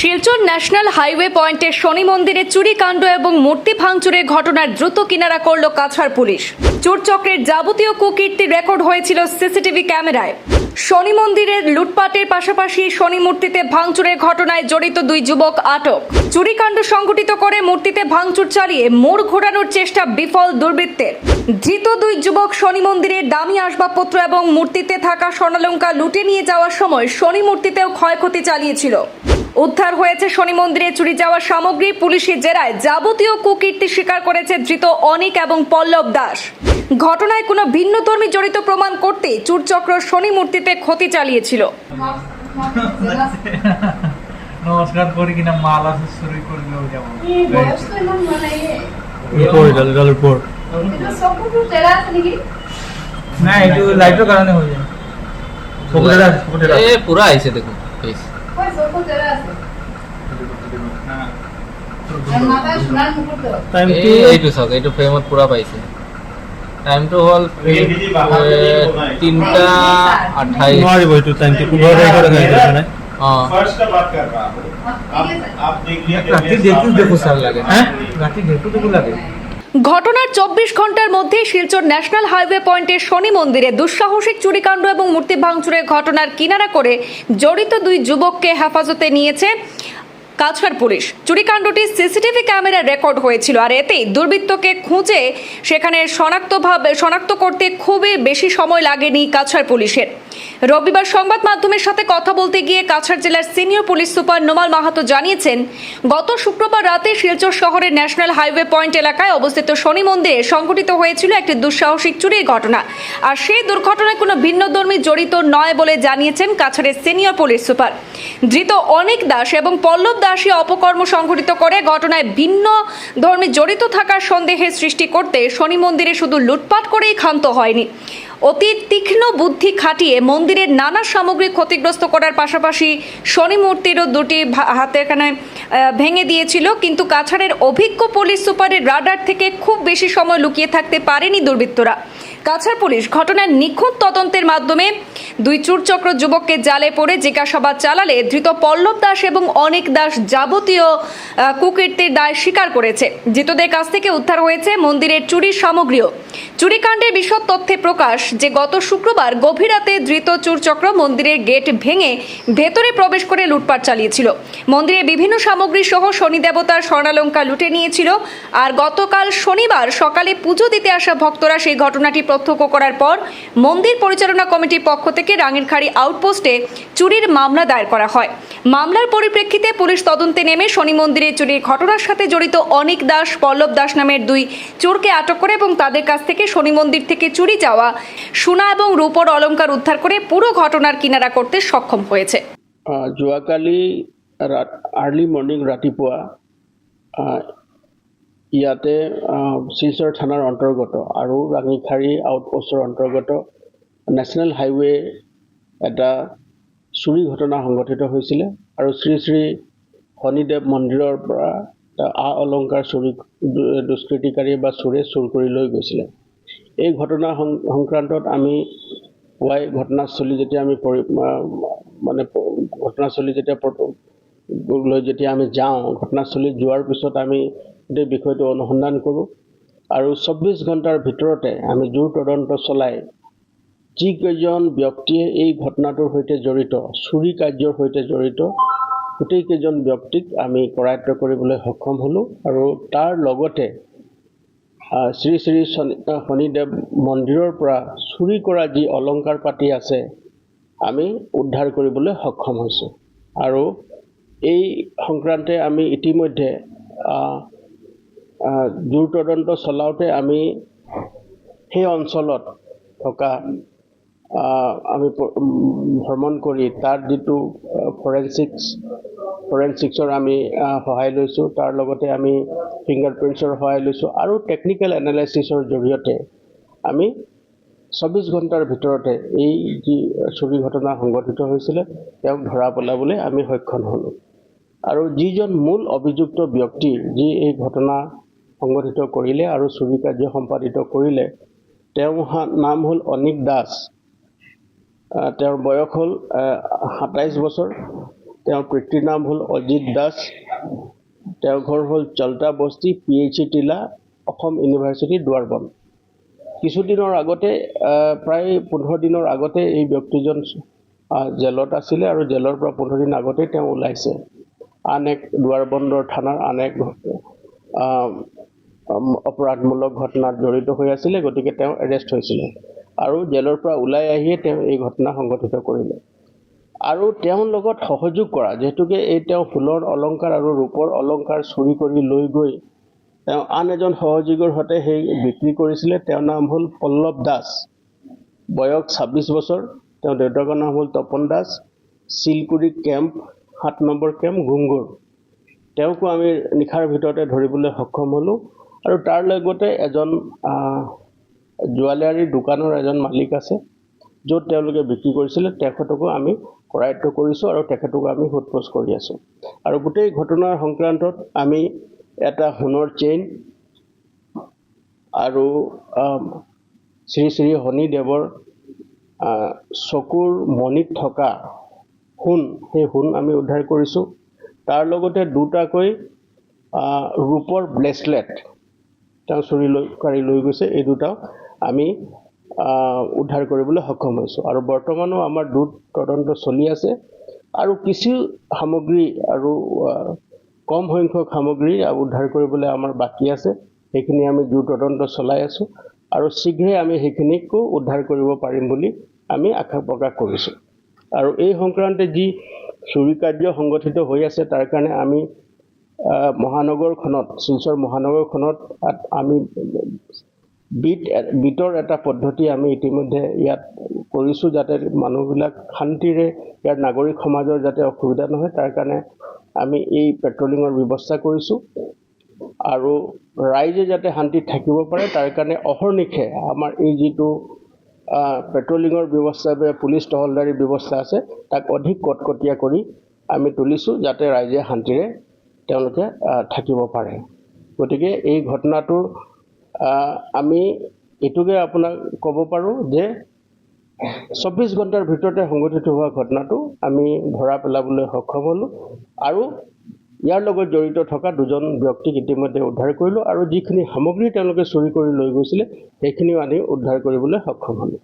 Silchar national highway পয়েন্টে শনি মন্দিরে চুরিকাণ্ড এবং মূর্তি ভাঙচুরের ঘটনার দ্রুত কিনারা করল কাছাড় পুলিশ। চোরচক্রের যাবতীয় কুকীর্তি রেকর্ড হয়েছিল সিসিটিভি ক্যামেরায়। শনি মন্দিরের লুটপাটের পাশাপাশি শনি মূর্তিতে ভাঙচুরের ঘটনায় জড়িত দুই যুবক আটক। চুরিকাণ্ড সংঘটিত করে মূর্তিতে ভাঙচুর চালিয়ে মোড় ঘোরানোর চেষ্টা বিফল দুর্বৃত্তের। ধৃত দুই যুবক শনি মন্দিরের দামি আসবাবপত্র এবং মূর্তিতে থাকা স্বর্ণালঙ্কা লুটে নিয়ে যাওয়ার সময় শনি মূর্তিতেও ক্ষয়ক্ষতি চালিয়েছিল। উদ্ধার হয়েছে শনি মন্দিরে চুরি যাওয়া সামগ্রী। পুলিশের জেরায় যাবতীয় কুকীর্তি স্বীকার করেছে ধৃত অনিক এবং পল্লব দাস। ঘটনায় কোনো ভিন্নধর্মী জড়িত প্রমাণ করতে চুরচক্র শনি মূর্তিতে ক্ষতি চালিয়েছিল। নমস্কার করি কিনা মাল আছে করলেও যাব না এইটো লাইটৰ কাৰণে হৈ যায়। দেখুন এইটো চাওক এইটো ফ্ৰেমত পূৰা পাইছে টাইমটো হ'ল তিনিটা আঠাইছ নোৱাৰিব এইটো টাইমটো পোন্ধৰ তাৰিখত ৰাতি ডেটটো দেখো চাৰ লাগে ৰাতি ডেটটো দেখো লাগে ঘটনার চব্বিশ ঘণ্টার মধ্যে শিলচর ন্যাশনাল হাইওয়ে পয়েন্টের শনি মন্দিরে দুঃসাহসিক চুরিকাণ্ড এবং মূর্তি ভাঙচুরের ঘটনার কিনারা করে জড়িত দুই যুবককে হেফাজতে নিয়েছে কাছাড় পুলিশ। চুরিকাণ্ডটি সিসিটিভি ক্যামেরায় রেকর্ড হয়েছিল আর এতেই দুর্বৃত্তকে খুঁজে সেখানে শনাক্তভাবে শনাক্ত করতে খুবই বেশি সময় লাগেনি কাছাড় পুলিশের। রবিবার সংবাদ মাধ্যমের সাথে কথা বলতে গিয়ে কাছাড় জেলার senior police super Nomal Mahato জানিয়েছেন, গত শুক্রবার রাতে শিলচর শহরের ন্যাশনাল হাইওয়ে পয়েন্ট এলাকায় অবস্থিত শনি মন্দিরে সংঘটিত হয়েছিল একটি দুঃসাহসিক চুরির ঘটনা। আর সেই দুর্ঘটনায় কোনো ভিন্নধর্মী জড়িত নয় বলে জানিয়েছেন কাছাড়ের সিনিয়র পুলিশ সুপার। ধৃত অনেক দাস এবং পল্লব দাসী অপকর্ম সংঘটিত করে ঘটনায় ভিন্ন ধর্মে জড়িত থাকার সন্দেহের সৃষ্টি করতে শনি মন্দিরে শুধু লুটপাট করেই ক্ষান্ত হয়নি। অতি তীক্ষ্ণ বুদ্ধি খাটিয়ে মন্দিরের নানা সামগ্রী ক্ষতিগ্রস্ত করার পাশাপাশি শনি মূর্তিরও দুটি ভা- হাতে এখানে ভেঙে দিয়েছিল। কিন্তু কাছাড়ের অভিজ্ঞ পুলিশ সুপারের রাডার থেকে খুব বেশি সময় লুকিয়ে থাকতে পারেনি দুর্বৃত্তরা। কাছাড় পুলিশ ঘটনার নিখুঁত তদন্তের মাধ্যমে দুই চুরচক্র যুবককে জালে পড়ে জিজ্ঞাসাবাদ চালালে ধৃত পল্লব দাস এবং অনেক দাস যাবতীয় কুকীর্তির দায় স্বীকার করেছে। ধৃতদের কাছ থেকে উদ্ধার হয়েছে মন্দিরের চুরির সামগ্রীও। চুরিকাণ্ডের বিশদ তথ্যে প্রকাশ যে, গত শুক্রবার গভীর রাতে ধৃত চুরচক্র মন্দিরের গেট ভেঙে ভেতরে প্রবেশ করে লুটপাট চালিয়েছিল। মন্দিরে বিভিন্ন সামগ্রী সহ শনি দেবতার স্বর্ণালঙ্কা লুটে নিয়েছিল। আর গতকাল শনিবার সকালে পুজো দিতে আসা ভক্তরা সেই ঘটনাটি প্রত্যক্ষ করার পর মন্দির পরিচালনা কমিটির পক্ষ থেকে রাঙেরখাড়ি আউটপোস্টে চুরির মামলা দায়ের করা হয়। মামলার পরিপ্রেক্ষিতে পুলিশ তদন্তে নেমে শনি মন্দিরে চুরির ঘটনার সাথে জড়িত অনিক দাস পল্লব দাস নামের দুই চোরকে আটক করে এবং তাদের কাছ থেকে শনি মন্দির থেকে চুরি যাওয়া সোনা এবং রূপর অলংকার উদ্ধার করে পুরো ঘটনার কিনারা করতে সক্ষম হয়েছে। যোৱাকালি ৰা- আৰ্লি মৰ্ণিং ৰাতিপুৱা ইয়াতে আহ, শিলচৰ থানাৰ অন্তৰ্গত আৰু ৰাঙিখাৰী আউটপোষ্টৰ অন্তৰ্গত নেশ্যনেল হাইৱে এটা চুৰি ঘটনা সংঘটিত হৈছিলে আৰু শ্ৰী শ্ৰী শনিদেৱ মন্দিৰৰ পৰা আ অলংকাৰ চুৰি দু- দুষ্কৃতিকাৰীয়ে বা চোৰে চুৰ কৰি লৈ গৈছিলে। এই ঘটনা সংক্ৰান্তত আমি পুৱাই ঘটনাস্থলী যেতিয়া আমি পৰি মানে ঘটনাস্থলী যেতিয়া লৈ যেতিয়া আমি যাওঁ ঘটনাস্থলীত যোৱাৰ পিছত আমি গোটেই বিষয়টো অনুসন্ধান কৰোঁ। আৰু চৌব্বিছ ঘণ্টাৰ ভিতৰতে আমি জোৰ তদন্ত চলাই যিকেইজন ব্যক্তিয়ে এই ঘটনাটোৰ সৈতে জড়িত, চুৰি কাৰ্যৰ সৈতে জড়িত। গোটেইকেইজন ব্যক্তিক আমি কৰায়ত্ব কৰিবলৈ সক্ষম হ'লোঁ আৰু তাৰ লগতে শ্ৰী শ্ৰী শনি শনিদেৱ মন্দিৰৰ পৰা চুৰি কৰা যি অলংকাৰ পাতি আছে, আমি উদ্ধাৰ কৰিবলৈ সক্ষম হৈছোঁ। আৰু এই সংক্ৰান্তে আমি ইতিমধ্যে দূৰ তদন্ত চলাওঁতে আমি সেই অঞ্চলত থকা আমি ভ্ৰমণ কৰি তাত যিটো ফৰেনচিক্স ফৰেনচিক্সৰ আমি সহায় লৈছোঁ তাৰ লগতে আমি ফিংগাৰ প্ৰিণ্টছৰ সহায় লৈছোঁ আৰু টেকনিকেল এনালাইচিছৰ জৰিয়তে আমি চৌব্বিছ ঘণ্টাৰ ভিতৰতে এই যি চুৰি ঘটনা সংঘটিত হৈছিলে তেওঁক ধৰা পেলাবলৈ আমি সক্ষম হ'লোঁ। আৰু যিজন মূল অভিযুক্ত ব্যক্তি যি এই ঘটনা সংঘটিত কৰিলে আৰু চুৰি কাৰ্য সম্পাদিত কৰিলে তেওঁৰ হা- নাম হ'ল অনিক দাস। তেওঁৰ বয়স হ'ল সাতাইছ বছৰ। তেওঁৰ পিতৃৰ নাম হ'ল অজিত দাস। তেওঁৰ ঘৰ হ'ল চল্টা বস্তি পি এইচ ই টিলা অসম ইউনিভাৰ্চিটি দুৱাৰবন। কিছুদিনৰ আগতে প্ৰায় পোন্ধৰ দিনৰ আগতে এই ব্যক্তিজন জেলত আছিলে আৰু জেলৰ পৰা পোন্ধৰ দিন আগতেই তেওঁ ওলাইছে। আন এক দুৱাৰবন্দৰ থানাৰ আন এক অপৰাধমূলক ঘটনাত জড়িত হৈ আছিলে গতিকে তেওঁ এৰেষ্ট হৈছিলে। আৰু জেলৰ পৰা ওলাই আহিয়ে তেওঁ এই ঘটনা সংঘটিত কৰিলে। আৰু তেওঁৰ লগত সহযোগ কৰা যিহেতুকে এই তেওঁ সোণৰ অলংকাৰ আৰু ৰূপৰ অলংকাৰ চুৰি কৰি লৈ গৈ তেওঁ আন এজন সহযোগীৰ সৈতে সেই বিক্ৰী কৰিছিলে। তেওঁৰ নাম হ'ল পল্লৱ দাস। বয়স ছাব্বিছ বছৰ। তেওঁৰ দেউতাকৰ নাম হ'ল তপন দাস। চিলকুৰি কেম্প সাত নম্বৰ কেম্প ঘুংগুৰ তেওঁকো আমি নিশাৰ ভিতৰতে ধৰিবলৈ সক্ষম হ'লোঁ। আৰু তাৰ লগতে এজন জুৱেলাৰী দোকানৰ এজন মালিক আছে য'ত তেওঁলোকে বিক্ৰী কৰিছিলে তেখেতকো আমি কৰায়ত্ব কৰিছোঁ আৰু তেখেতকো আমি সোধপোছ কৰি আছোঁ। আৰু গোটেই ঘটনাৰ সংক্ৰান্তত আমি এটা সোণৰ চেইন আৰু শ্ৰী শ্ৰী শনিদেৱৰ চকুৰ মণিত থকা সোণ সেই সোণ আমি উদ্ধাৰ কৰিছোঁ। তাৰ লগতে দুটাকৈ ৰূপৰ ব্ৰেচলেট তেওঁ চুৰি লৈ কাঢ়ি লৈ গৈছে। এই দুটাও আমি উদ্ধাৰ কৰিবলৈ সক্ষম হৈছোঁ। আৰু বৰ্তমানো আমাৰ দ্ৰুত তদন্ত চলি আছে। আৰু কিছু সামগ্ৰী আৰু কম সংখ্যক সামগ্ৰী উদ্ধাৰ কৰিবলৈ আমাৰ বাকী আছে। সেইখিনি আমি দ্ৰুত তদন্ত চলাই আছোঁ। আৰু শীঘ্ৰে আমি সেইখিনিকো উদ্ধাৰ কৰিব পাৰিম বুলি আমি আশা প্ৰকাশ কৰিছোঁ। আৰু এই সংক্ৰান্তে যি চুৰি কাৰ্য সংগঠিত হৈ আছে তাৰ কাৰণে আমি মহানগৰখনত শিলচৰ মহানগৰখনত আমি বিট বিটৰ এটা পদ্ধতি আমি ইতিমধ্যে ইয়াত কৰিছোঁ যাতে মানুহবিলাক শান্তিৰে ইয়াৰ নাগৰিক সমাজৰ যাতে অসুবিধা নহয় তাৰ কাৰণে আমি এই পেট্ৰলিঙৰ ব্যৱস্থা কৰিছোঁ। আৰু ৰাইজে যাতে শান্তিত থাকিব পাৰে তাৰ কাৰণে অহৰ্নিশে আমাৰ এই যিটো পেট্ৰলিঙৰ ব্যৱস্থা বা পুলিচ টহলদাৰী ব্যৱস্থা আছে তাক অধিক কটকটীয়া কৰি আমি তুলিছোঁ যাতে ৰাইজে শান্তিৰে তেওঁলোকে থাকিব পাৰে। গতিকে এই ঘটনাটো আহ, আমি এইটোকে আপোনাক ক'ব পাৰোঁ যে চৌব্বিছ ঘণ্টাৰ ভিতৰতে সংঘটিত হোৱা ঘটনাটো আমি ধৰা পেলাবলৈ সক্ষম হ'লোঁ আৰু ইয়াৰ লগত জড়িত থকা দুজন ব্যক্তিক ইতিমধ্যে উদ্ধাৰ কৰিলোঁ আৰু যিখিনি সামগ্ৰী তেওঁলোকে চুৰি কৰি লৈ গৈছিলে সেইখিনিও আমি উদ্ধাৰ কৰিবলৈ সক্ষম হ'লোঁ।